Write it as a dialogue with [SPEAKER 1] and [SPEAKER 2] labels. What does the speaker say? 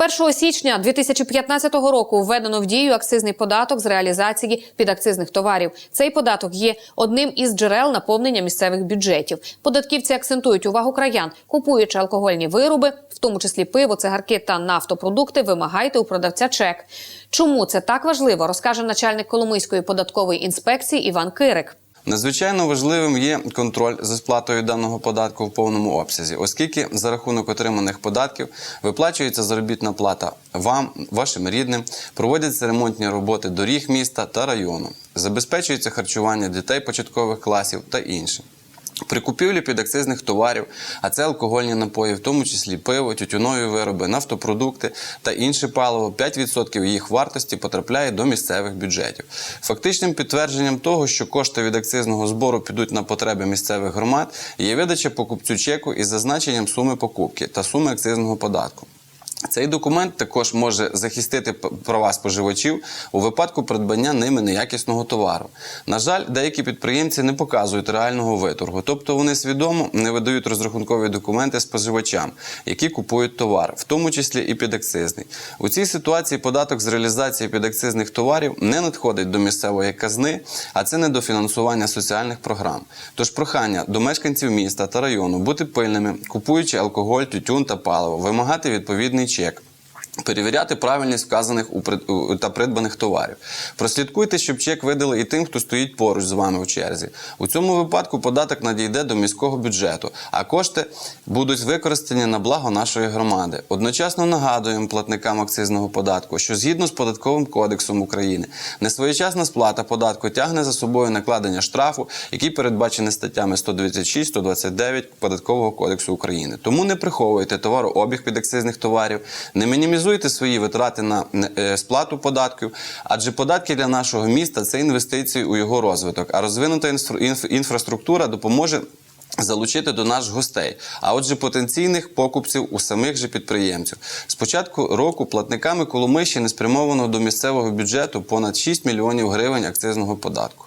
[SPEAKER 1] 1 січня 2015 року введено в дію акцизний податок з реалізації підакцизних товарів. Цей податок є одним із джерел наповнення місцевих бюджетів. Податківці акцентують увагу краян, купуючи алкогольні вироби, в тому числі пиво, цигарки та нафтопродукти, вимагайте у продавця чек. Чому це так важливо, розкаже начальник Коломийської податкової інспекції Іван Кирик.
[SPEAKER 2] Надзвичайно важливим є контроль за сплатою даного податку в повному обсязі, оскільки за рахунок отриманих податків виплачується заробітна плата вам, вашим рідним, проводяться ремонтні роботи доріг міста та району, забезпечується харчування дітей початкових класів та інше. При купівлі підакцизних товарів, а це алкогольні напої, в тому числі пиво, тютюнові вироби, нафтопродукти та інше паливо, 5% їх вартості потрапляє до місцевих бюджетів. Фактичним підтвердженням того, що кошти від акцизного збору підуть на потреби місцевих громад, є видача покупцю чеку із зазначенням суми покупки та суми акцизного податку. Цей документ також може захистити права споживачів у випадку придбання ними неякісного товару. На жаль, деякі підприємці не показують реального виторгу, тобто вони свідомо не видають розрахункові документи споживачам, які купують товар, в тому числі і підакцизний. У цій ситуації податок з реалізації підакцизних товарів не надходить до місцевої казни, а це недофінансування соціальних програм. Тож прохання до мешканців міста та району бути пильними, купуючи алкоголь, тютюн та паливо, вимагати відповідний чек. Перевіряти правильність вказаних у у- та придбаних товарів. Прослідкуйте, щоб чек видали і тим, хто стоїть поруч з вами в черзі. У цьому випадку податок надійде до міського бюджету, а кошти будуть використані на благо нашої громади. Одночасно нагадуємо платникам акцизного податку, що згідно з податковим кодексом України несвоєчасна сплата податку тягне за собою накладення штрафу, який передбачений статтями 126-129 Податкового кодексу України. Тому не приховуйте товарообіг підакцизних товарів, не мінімізуйте свої витрати на е, сплату податків, адже податки для нашого міста це інвестиції у його розвиток, а розвинута інфра- інф- інфраструктура допоможе. Залучити до нас гостей, а отже, потенційних покупців у самих же підприємців. З початку року платниками Коломийщини спрямовано до місцевого бюджету понад 6 мільйонів гривень акцизного податку.